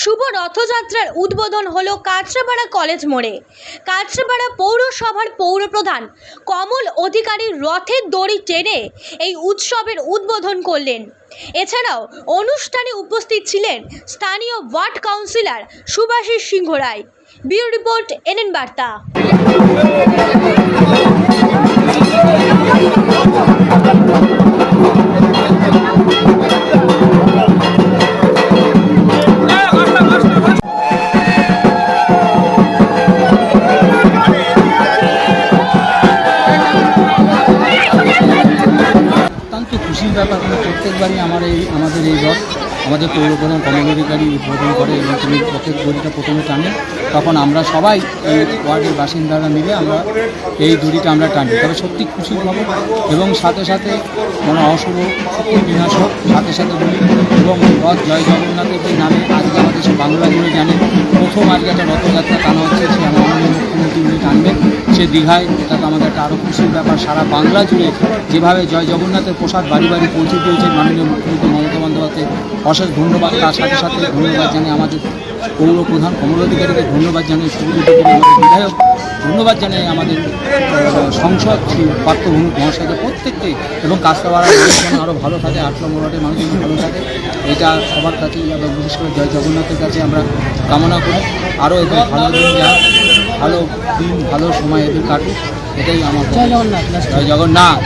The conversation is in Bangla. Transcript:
শুভ রথযাত্রার উদ্বোধন হলো কাঁচরাপাড়া কলেজ মোড়ে। কাঁচরাপাড়া পৌরসভার পৌরপ্রধান কমল অধিকারী রথের দড়ি টেনে এই উৎসবের উদ্বোধন করলেন। এছাড়াও অনুষ্ঠানে উপস্থিত ছিলেন স্থানীয় ward councillor Subhasish Singha Roy. Bureau report NN বার্তা। খুশির ব্যাপার হলো প্রত্যেকবারই আমার এই, আমাদের এই রথ, আমাদের পৌরপ্রধান কমল অধিকারী উদ্বোধন করে এবং তিনি প্রত্যেক দড়িটা প্রথমে টানে তখন আমরা সবাই এই ওয়ার্ডের বাসিন্দারা মিলে আমরা এই দড়িটা আমরা টানি। তবে সত্যি খুশির খবর এবং সাথে সাথে কোনো অশুভ শক্তির বিনাশ হোক সাথে সাথে বলি, এবং রথ জয় জগন্নাথের যে নামে আজকে আমাদের সে বাংলা জুড়ে জানে, প্রথম আজকে একটা রথযাত্রা টানা হচ্ছে, সে আমার সে দীঘায়, এটা তো আমাদের একটা আরও খুশির ব্যাপার, সারা বাংলা জুড়ে যেভাবে জয় জগন্নাথের প্রসাদ বাড়ি বাড়ি পৌঁছে দিয়েছে মাননীয় মুখ্যমন্ত্রী মমতা বন্দ্যোপাধ্যায়, অশেষ ধন্যবাদ। তার সাথে সাথে ধন্যবাদ জানাই আমাদের পৌর প্রধান কমল অধিকারীকে ধন্যবাদ সুবিধা আমাদের বিধায়ক, ধন্যবাদ জানাই আমাদের সংসদ শ্রী পার্থভূমি মহাশয়কে প্রত্যেককে এবং কাস্তাবাড়ার মানুষজন আরও ভালো থাকে আটলা মোড়াটের মানুষজন ভালো থাকে, এটা সবার কাছেই আমরা বিশেষ করে জয় জগন্নাথের কাছে আমরা কামনা করি। আরও এদের ভালো যাক। ভালো দিন ভালো সময় এদের কাটুক এটাই আমার জয় জগন্নাথ জয় জগন্নাথ।